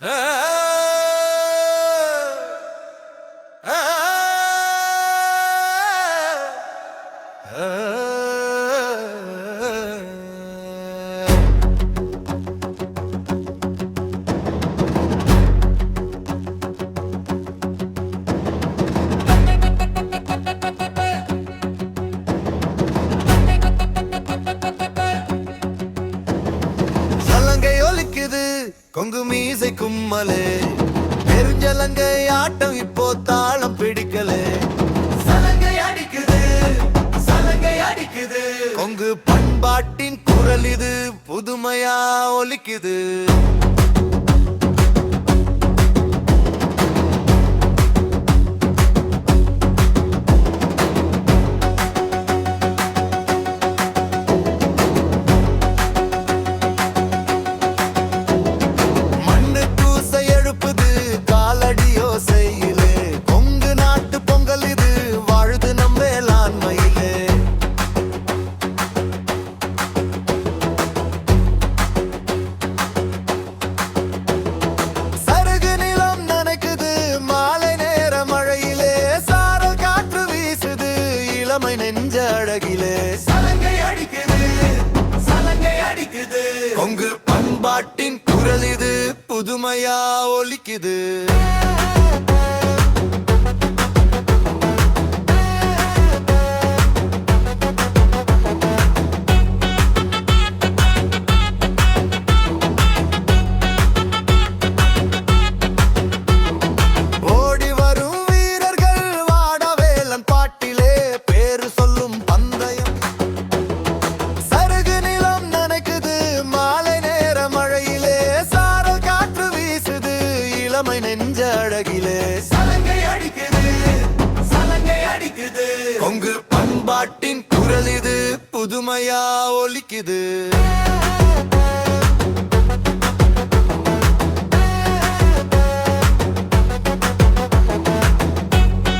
சலங்கை கொங்கு மீசை கும்மலே. பெருஞ்சலங்கை ஆட்டம் இப்போ தாளம் பிடிக்கலே. சலங்கை அடிக்குது சலங்கை அடிக்குது. கொங்கு பண்பாட்டின் குரல் இது புதுமையா ஒலிக்குது. அழகிலே. சலங்கை அடிக்குது சலங்கை அடிக்குது. கொங்கு பண்பாட்டின் குரல் இது புதுமையா ஒலிக்குது. அழகிலே. சலங்கை அடிக்குது சலங்கை அடிக்குது. கொங்கு பண்பாட்டின் குரல் இது புதுமையா ஒலிக்குது.